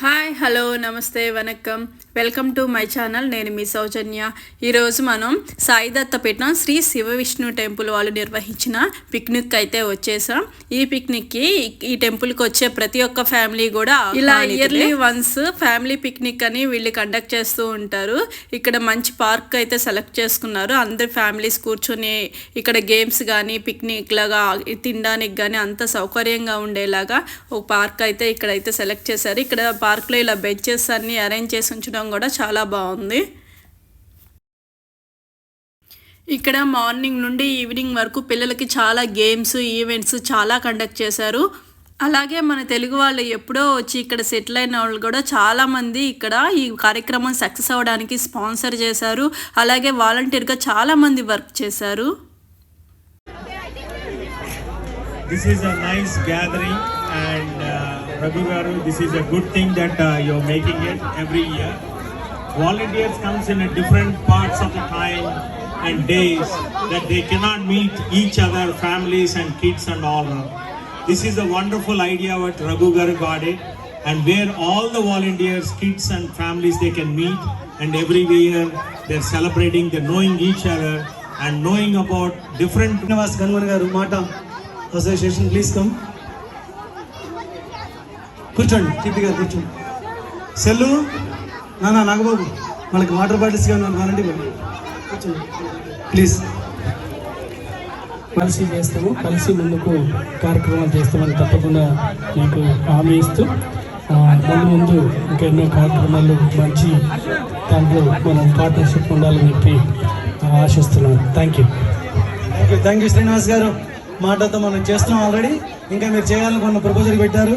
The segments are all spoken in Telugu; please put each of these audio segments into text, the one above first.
హాయ్ హలో నమస్తే vanakkam. Welcome to my channel. నేను మీ సౌజన్య. ఈరోజు మనం సాయిదత్తపేట శ్రీ శివ విష్ణు టెంపుల్ వాళ్ళు నిర్వహించిన పిక్నిక్ అయితే వచ్చేసాం. ఈ పిక్నిక్కి ఈ టెంపుల్కి వచ్చే ప్రతి ఒక్క ఫ్యామిలీ కూడా ఇలా ఇయర్లీ వన్స్ ఫ్యామిలీ పిక్నిక్ అని వీళ్ళు కండక్ట్ చేస్తూ ఉంటారు. ఇక్కడ మంచి పార్క్ అయితే సెలెక్ట్ చేసుకున్నారు. అందరి ఫ్యామిలీస్ కూర్చొని ఇక్కడ గేమ్స్ కానీ పిక్నిక్ లాగా తినడానికి కానీ అంత సౌకర్యంగా ఉండేలాగా ఒక పార్క్ అయితే ఇక్కడైతే సెలెక్ట్ చేశారు. ఇక్కడ పార్క్లో ఇలా బెంచెస్ అన్ని అరేంజ్ చేసి ఉంచడం కూడా చాలా బాగుంది. ఇక్కడ మార్నింగ్ నుండి ఈవినింగ్ వరకు పిల్లలకి చాలా గేమ్స్ ఈవెంట్స్ చాలా కండక్ట్ చేశారు. అలాగే మన తెలుగు వాళ్ళు ఎప్పుడో వచ్చి ఇక్కడ సెటిల్ అయిన వాళ్ళు కూడా చాలామంది ఇక్కడ ఈ కార్యక్రమం సక్సెస్ అవ్వడానికి స్పాన్సర్ చేశారు. అలాగే వాలంటీర్గా చాలామంది వర్క్ చేశారు. This is a nice gathering. And uh, Raghu Garu, this is a good thing that uh, you're making it every year. Volunteers comes in a different parts of the time and days that they cannot meet each other, families and kids and all. This is a wonderful idea what Raghu Garu got it and where all the volunteers, kids and families they can meet and every year they're celebrating, they're knowing each other and knowing about different. Ganwan Garu Mata Association, please come. కూర్చోండి టీపీ గారు కూర్చోండి. సెల్లు నానా నాగబాబు వాళ్ళకి వాటర్ బాటిల్స్ కానీ కావాలండి కూర్చోండి. ప్లీజ్. కలిసి చేస్తాము కలిసి ముందుకు కార్యక్రమాలు చేస్తామని తప్పకుండా మీకు హామీ ఇస్తూ ముందు ముందు ఇంకా ఎన్నో కార్యక్రమాలు మంచి దాంట్లో మనం పార్ట్నర్షిప్ ఉండాలని చెప్పి ఆశిస్తున్నాను. Thank you thank you thank you Srinivas గారు. మాటతో మనం చేస్తున్నాం ఆల్రెడీ ఇంకా మీరు చేయాలనుకున్న ప్రపోజల్ పెట్టారు.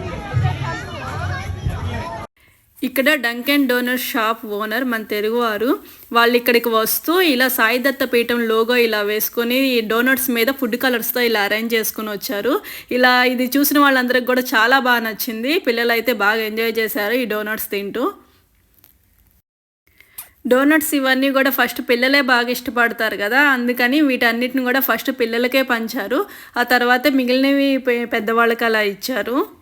ఇక్కడ డంకెన్ డోనర్ షాప్ ఓనర్ మన తెలుగువారు వాళ్ళు ఇక్కడికి వస్తూ ఇలా సాయిదత్త పీఠం లోగో ఇలా వేసుకొని ఈ డోనట్స్ మీద ఫుడ్ కలర్స్తో ఇలా అరేంజ్ చేసుకుని వచ్చారు. ఇలా ఇది చూసిన వాళ్ళందరికి కూడా చాలా బాగా నచ్చింది. పిల్లలు అయితే బాగా ఎంజాయ్ చేశారు ఈ డోనట్స్ తింటూ. డోనట్స్ ఇవన్నీ కూడా ఫస్ట్ పిల్లలే బాగా ఇష్టపడతారు కదా అందుకని వీటన్నిటిని కూడా ఫస్ట్ పిల్లలకే పంచారు. ఆ తర్వాత మిగిలినవి పె- పెద్దవాళ్ళకి అలా ఇచ్చారు.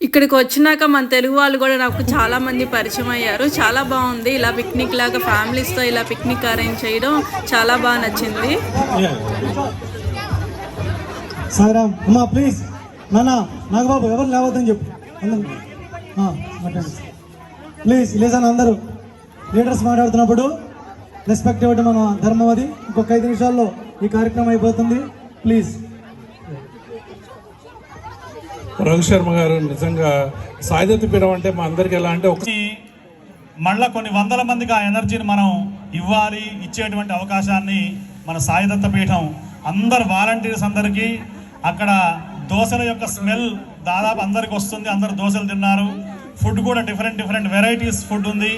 ఇక్కడికి వచ్చినాక మన తెలుగు వాళ్ళు కూడా నాకు చాలామంది పరిచయం అయ్యారు. చాలా బాగుంది. ఇలా పిక్నిక్ లాగా ఫ్యామిలీస్తో ఇలా పిక్నిక్ అరేంజ్ చేయడం చాలా బాగా నచ్చింది. సాయిరామ్ అమ్మా ప్లీజ్ నాన్న నాగబాబు ఎవరు లేవద్దని చెప్పు. ప్లీజ్ ప్లీజ్ లేసాను అందరూ. లీడర్స్ మాట్లాడుతున్నప్పుడు రెస్పెక్ట్ ఇవ్వడం మన ధర్మం అది. ఇంకొక ఐదు నిమిషాల్లో ఈ కార్యక్రమం అయిపోతుంది. ప్లీజ్ రఘు శర్మ గారు నిజంగా సాయుధత పీఠం అంటే మా అందరికి ఎలా అంటే ఒక మళ్ళా కొన్ని వందల మందికి ఆ ఎనర్జీని మనం ఇవ్వాలి ఇచ్చేటువంటి అవకాశాన్ని మన సాయిదత్త పీఠం అందరు వాలంటీర్స్ అందరికీ అక్కడ దోశల యొక్క స్మెల్ దాదాపు అందరికి వస్తుంది అందరు దోశలు తిన్నారు ఫుడ్ కూడా డిఫరెంట్ డిఫరెంట్ వెరైటీస్ ఫుడ్ ఉంది.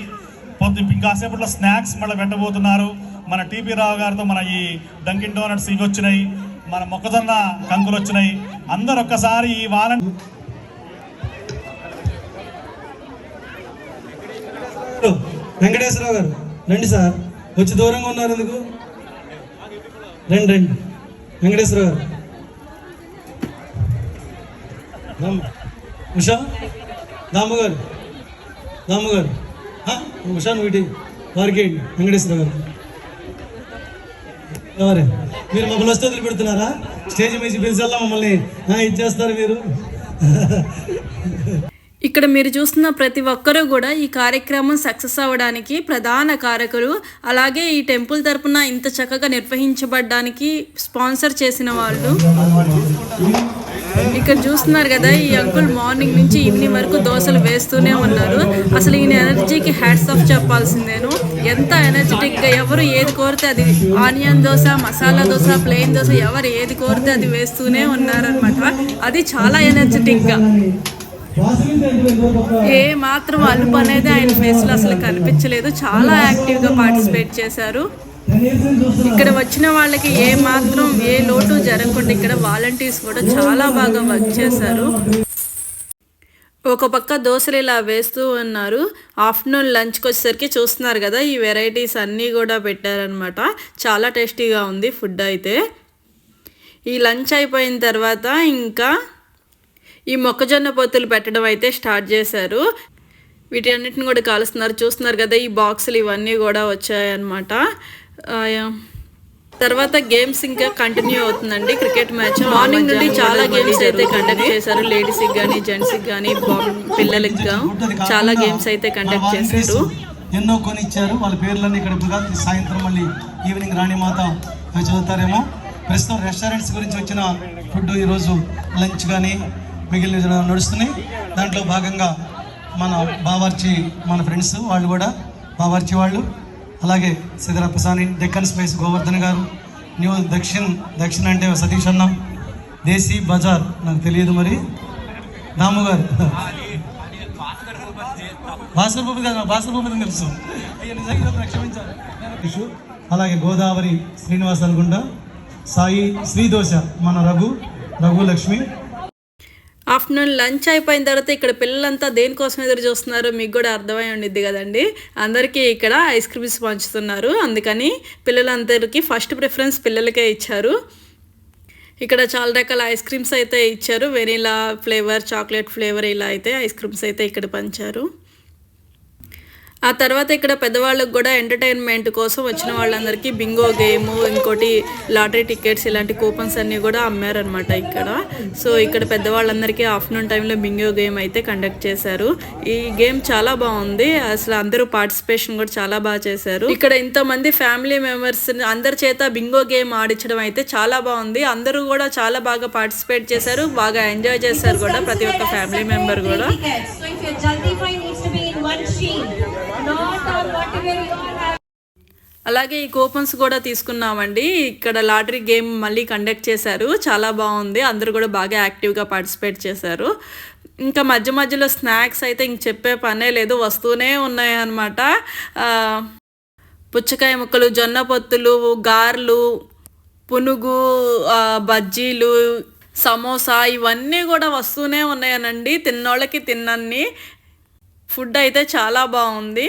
పొద్దు కాసేపట్లో స్నాక్స్ మళ్ళీ పెట్టబోతున్నారు. మన టీపీ రావు గారితో మన ఈ డంకిన్ డోనట్స్ ఇవి వచ్చినాయి మన మొక్కజొన్న కంకులు వచ్చినాయి. అందరు ఒక్కసారి ఈ వాలంటీ వెంకటేశ్వరరావు గారు రండి సార్. వచ్చి దూరంగా ఉన్నారు ఎందుకు? రండి రండి. వెంకటేశ్వరరావు గారు. ఉషా దాము గారు దాము గారు ఉషా నువ్వు వారికి వెంకటేశ్వరరావు గారు. ఎవరే? మీరు మమ్మల్ని వస్తే వదిలిపెడుతున్నారా? స్టేజ్ మీద పిలిచేలా మమ్మల్ని. ఇచ్చేస్తారు మీరు. ఇక్కడ మీరు చూస్తున్న ప్రతి ఒక్కరూ కూడా ఈ కార్యక్రమం సక్సెస్ అవ్వడానికి ప్రధాన కారకులు అలాగే ఈ టెంపుల్ తరపున ఇంత చక్కగా నిర్వహించబడ్డానికి స్పాన్సర్ చేసిన వాళ్ళు. ఇక్కడ చూస్తున్నారు కదా ఈ అంకుల్ మార్నింగ్ నుంచి ఈవినింగ్ వరకు దోశలు వేస్తూనే ఉన్నారు. అసలు ఈయన ఎనర్జీకి హ్యాట్స్ ఆఫ్ చెప్పాల్సిందేను. ఎంత ఎనర్జెటిక్గా ఎవరు ఏది కోరితే అది ఆనియన్ దోశ మసాలా దోశ ప్లెయిన్ దోశ ఎవరు ఏది కోరితే అది వేస్తూనే ఉన్నారనమాట అది చాలా ఎనర్జెటిక్గా ఏ మాత్రం అలుపు అనేది ఆయన ఫేస్లో అసలు కనిపించలేదు. చాలా యాక్టివ్గా పార్టిసిపేట్ చేశారు. ఇక్కడ వచ్చిన వాళ్ళకి ఏ మాత్రం ఏ లోటు జరగకుండా ఇక్కడ వాలంటీర్స్ కూడా చాలా బాగా వర్క్ చేశారు. ఒక పక్క దోశలు ఇలా వేస్తూ ఉన్నారు. ఆఫ్టర్నూన్ లంచ్కి వచ్చేసరికి చూస్తున్నారు కదా ఈ వెరైటీస్ అన్నీ కూడా పెట్టారనమాట చాలా టేస్టీగా ఉంది ఫుడ్ అయితే. ఈ లంచ్ అయిపోయిన తర్వాత ఇంకా ఈ మొక్కజొన్న పొత్తులు పెట్టడం అయితే స్టార్ట్ చేశారు. వీటన్నిటిని కూడా కాలుస్తున్నారు. చూస్తున్నారు కదా ఈ బాక్సులు ఇవన్నీ కూడా వచ్చాయన్నమాట. తర్వాత గేమ్స్ ఇంకా కంటిన్యూ అవుతుందండి. క్రికెట్ మ్యాచ్ మార్నింగ్ నుండి చాలా గేమ్స్ అయితే కండక్ట్ చేశారు. లేడీస్కి కానీ జెంట్స్కి కానీ పిల్లలకి గా చాలా గేమ్స్ అయితే కండక్ట్ చేశారు. ఎన్నో కొని ఇచ్చారు వాళ్ళ పేర్లన్నీ ఇక్కడ సాయంత్రం మళ్ళీ ఈవినింగ్ రాణి మాత అవి చదువుతారేమో. ప్రస్తుతం రెస్టారెంట్స్ గురించి వచ్చిన ఫుడ్ ఈరోజు లంచ్ కానీ మిగిలిన నడుస్తున్నాయి. దాంట్లో భాగంగా మన బావర్చి మన ఫ్రెండ్స్ వాళ్ళు కూడా బావర్చి వాళ్ళు అలాగే సిద్ధరప్పసాని డెక్కన్ స్పైస్ గోవర్ధన్ గారు న్యూ దక్షిణ్ దక్షిణ అంటే సతీష్ అన్న దేశీ బజార్ నాకు తెలియదు మరి. దాము గారు. భాస్కర్ బాబు గారు భాస్కర్ బాబు తెలుసు. అలాగే గోదావరి శ్రీనివాస్ అనుకుంట సాయి శ్రీదోష మన రఘు రఘు లక్ష్మి ఆఫ్టర్నూన్ లంచ్ అయిపోయిన తర్వాత ఇక్కడ పిల్లలంతా దేనికోసం ఎదురు చూస్తున్నారో మీకు కూడా అర్థమై ఉండిద్ది కదండి. అందరికీ ఇక్కడ ఐస్ క్రీమ్స్ పంచుతున్నారు. అందుకని పిల్లలందరికీ ఫస్ట్ ప్రిఫరెన్స్ పిల్లలకే ఇచ్చారు. ఇక్కడ చాలా రకాల ఐస్ క్రీమ్స్ అయితే ఇచ్చారు. వెనీలా ఫ్లేవర్ చాక్లెట్ ఫ్లేవర్ ఇలా అయితే ఐస్ క్రీమ్స్ అయితే ఇక్కడ పంచారు. ఆ తర్వాత ఇక్కడ పెద్దవాళ్ళకి కూడా ఎంటర్టైన్మెంట్ కోసం వచ్చిన వాళ్ళందరికీ బింగో గేమ్ ఇంకోటి లాటరీ టికెట్స్ ఇలాంటి కూపన్స్ అన్నీ కూడా అమ్మారనమాట ఇక్కడ. సో ఇక్కడ పెద్దవాళ్ళందరికీ ఆఫ్టర్నూన్ టైంలో బింగో గేమ్ అయితే కండక్ట్ చేశారు. ఈ గేమ్ చాలా బాగుంది. అసలు అందరూ పార్టిసిపేషన్ కూడా చాలా బాగా చేశారు. ఇక్కడ ఇంతమంది ఫ్యామిలీ మెంబర్స్ అందరి చేత బింగో గేమ్ ఆడించడం అయితే చాలా బాగుంది. అందరూ కూడా చాలా బాగా పార్టిసిపేట్ చేశారు. బాగా ఎంజాయ్ చేశారు కూడా ప్రతి ఒక్క ఫ్యామిలీ మెంబర్ కూడా. అలాగే ఈ కూపన్స్ కూడా తీసుకున్నామండి. ఇక్కడ లాటరీ గేమ్ మళ్ళీ కండక్ట్ చేశారు. చాలా బాగుంది. అందరూ కూడా బాగా యాక్టివ్గా పార్టిసిపేట్ చేశారు. ఇంకా మధ్య మధ్యలో స్నాక్స్ అయితే ఇంక చెప్పే పనే లేదు. వస్తూనే ఉన్నాయన్నమాట. పుచ్చకాయ ముక్కలు జొన్న పొత్తులు గారెలు పునుగు బజ్జీలు సమోసా ఇవన్నీ కూడా వస్తూనే ఉన్నాయనండి. తిన్నోళ్ళకి తిన్నన్ని. ఫుడ్ అయితే చాలా బాగుంది.